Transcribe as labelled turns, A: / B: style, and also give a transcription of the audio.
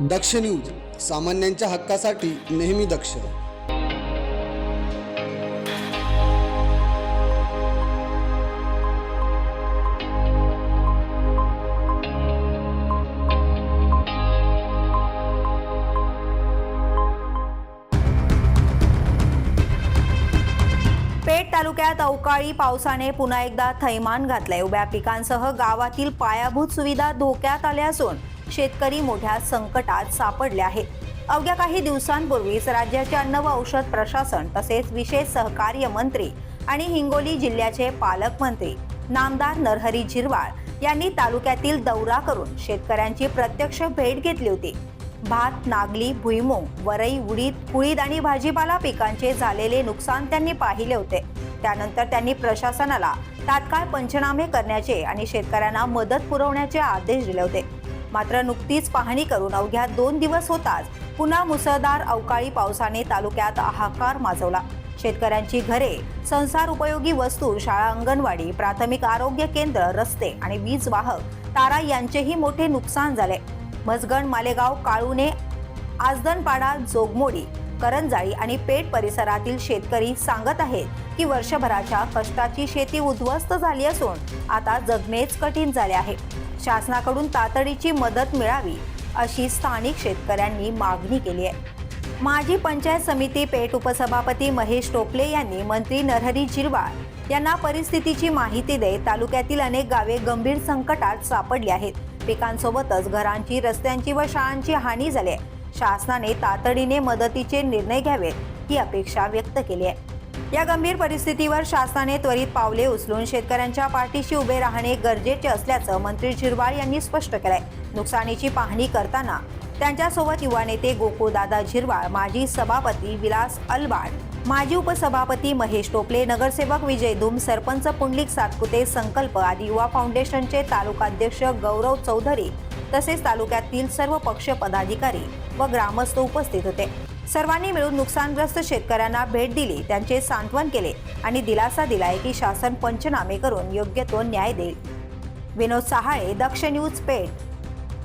A: दक्ष news सामान्यांच्या हक्कासाठी नेहमी दक्ष.
B: पेठ तालुक्यात अवकाळी पावसाने पुन्हा एकदा थैमान घातलंय. उभ्या पिकांसह गावातील पायाभूत सुविधा धोक्यात आल्या असून शेतकरी मोठ्या संकटात सापडले आहेत. अवघ्या काही दिवसांपूर्वीच राज्याचे अन्न व औषध प्रशासन तसेच विशेष सहकार्य मंत्री आणि हिंगोली जिल्ह्याचे पालकमंत्री नामदार नरहरी झिरवाळ यांनी तालुक्यातील दौरा करून शेतकऱ्यांची प्रत्यक्ष भेट घेतली होती. भात नागली भुईमूग वरई उडीद कुळीद आणि भाजीपाला पिकांचे झालेले नुकसान त्यांनी पाहिले होते. त्यानंतर त्यांनी प्रशासनाला तात्काळ पंचनामे करण्याचे आणि शेतकऱ्यांना मदत पुरवण्याचे आदेश दिले होते. मात्र नुकतीच पाहणी करून अवघ्या दोन दिवस होताच पुन्हा मुसळधार अवकाळी पावसाने तालुक्यात हाहाकार माजवला. शेतकऱ्यांची घरे संसार उपयोगी वस्तू शाळा अंगणवाडी प्राथमिक आरोग्य केंद्र रस्ते आणि वीज वाहक तारा यांचेही मोठे नुकसान झाले. मसगण मालेगाव काळुने आजदनपाडा जोगमोडी करंजाळी आणि पेठ परिसरातील शेतकरी सांगत आहेत की वर्षभराच्या कष्टाची शेती उद्ध्वस्त झाली असून आता जगणेच कठीण झाले आहे. शासनाकडून तातडीची मदत मिळावी अशी स्थानिक शेतकऱ्यांनी मागणी केली आहे. माजी पंचायत समिती पेठ उपसभापती महेश टोपले यांनी मंत्री नरहरी जिरवाळ यांना परिस्थितीची माहिती देत तालुक्यातील अनेक गावे गंभीर संकटात सापडली आहेत. पिकांसोबतच घरांची रस्त्यांची व शाळांची हानी झाली आहे. शासनाने तातडीने मदतीचे निर्णय घ्यावेत ही अपेक्षा व्यक्त केली आहे. या गंभीर परिस्थितीवर शासनाने त्वरित पावले उचलून शेतकऱ्यांच्या पाठीशी उभे राहणे गरजेचे असल्याचं मंत्री झिरवाळ यांनी स्पष्ट केलंय. नुकसानीची पाहणी करताना त्यांच्यासोबत युवा नेते गोकुळदादा झिरवाळ माजी सभापती विलास अलबाड माजी उपसभापती महेश टोपले नगरसेवक विजय धूम सरपंच पुंडलिक सातपुते संकल्प आदी युवा फाउंडेशनचे तालुकाध्यक्ष गौरव चौधरी तसेच तालुक्यातील सर्व पक्ष पदाधिकारी व ग्रामस्थ उपस्थित होते. सर्वांनी मिळून नुकसानग्रस्त शेतकऱ्यांना भेट दिली त्यांचे सांत्वन केले आणि दिलासा दिलाय की शासन पंचनामे करून योग्य तो न्याय देईल. विनोद सहाळे दक्ष न्यूज पेठ.